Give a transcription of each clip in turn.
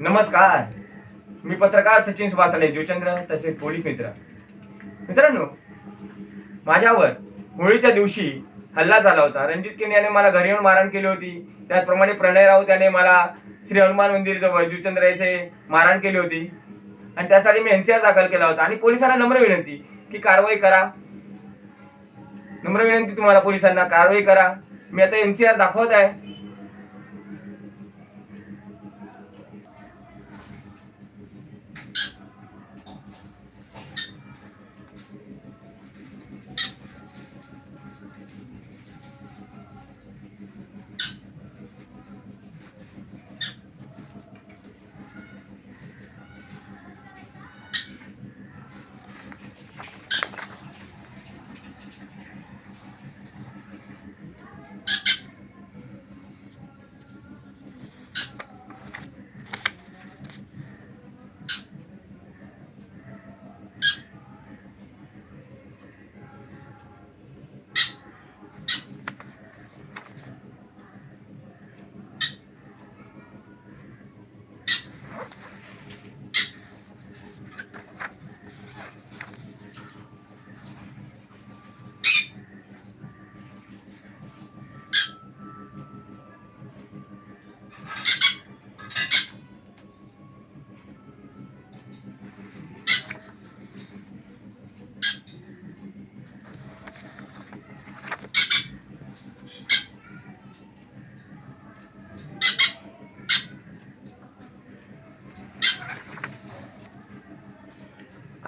नमस्कार. मी पत्रकार सचिन सुभाष साळे जुचंद्र तसेच पोलीस मित्र. मित्रांनो माझ्यावर होळीच्या दिवशी हल्ला झाला होता. रणजित किन याने मला घरी येऊन मारहाण केली होती. त्याचप्रमाणे प्रणय राऊत याने मला श्री हनुमान मंदिरजवळ जुचंद्र येथे मारहाण केली होती. आणि त्यासाठी मी एनसीआर दाखल केला होता. आणि पोलिसांना नम्र विनंती की कारवाई करा. नम्र विनंती तुम्हाला पोलिसांना. कारवाई करा. मी आता एनसीआर दाखवत आहे.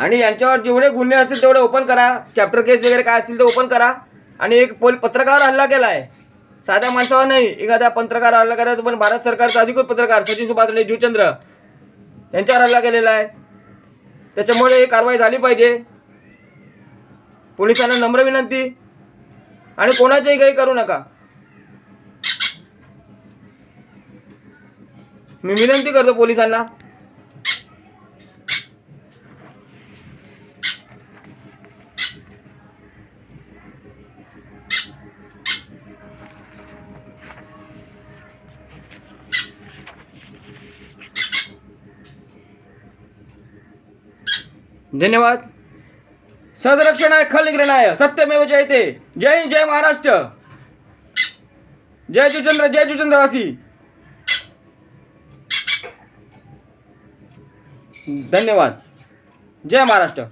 आणि यांच्यावर जेवढे गुन्हे असतील तेवढे ओपन करा. चॅप्टर केस वगैरे काय असतील ते ओपन करा. आणि एक पोल पत्रकारावर हल्ला केला आहे साध्या माणसावर नाही. एखादा पत्रकार हल्ला करायचा पण भारत सरकारचा अधिकृत पत्रकार सचिन सुभाषणे जीवचंद्र जुचंद्र यांच्यावर हल्ला केलेला आहे. त्याच्यामुळे ही कारवाई झाली पाहिजे. पोलिसांना नम्र विनंती. आणि कोणाचेही काही करू नका. मी विनंती करतो पोलिसांना. धन्यवाद. सदरक्षणाय खलनिग्रहणाय सत्यमेव जयते जय हिंद, जय महाराष्ट्र. जय जुचंद्र जय जुचंद्रवासी धन्यवाद. जय महाराष्ट्र.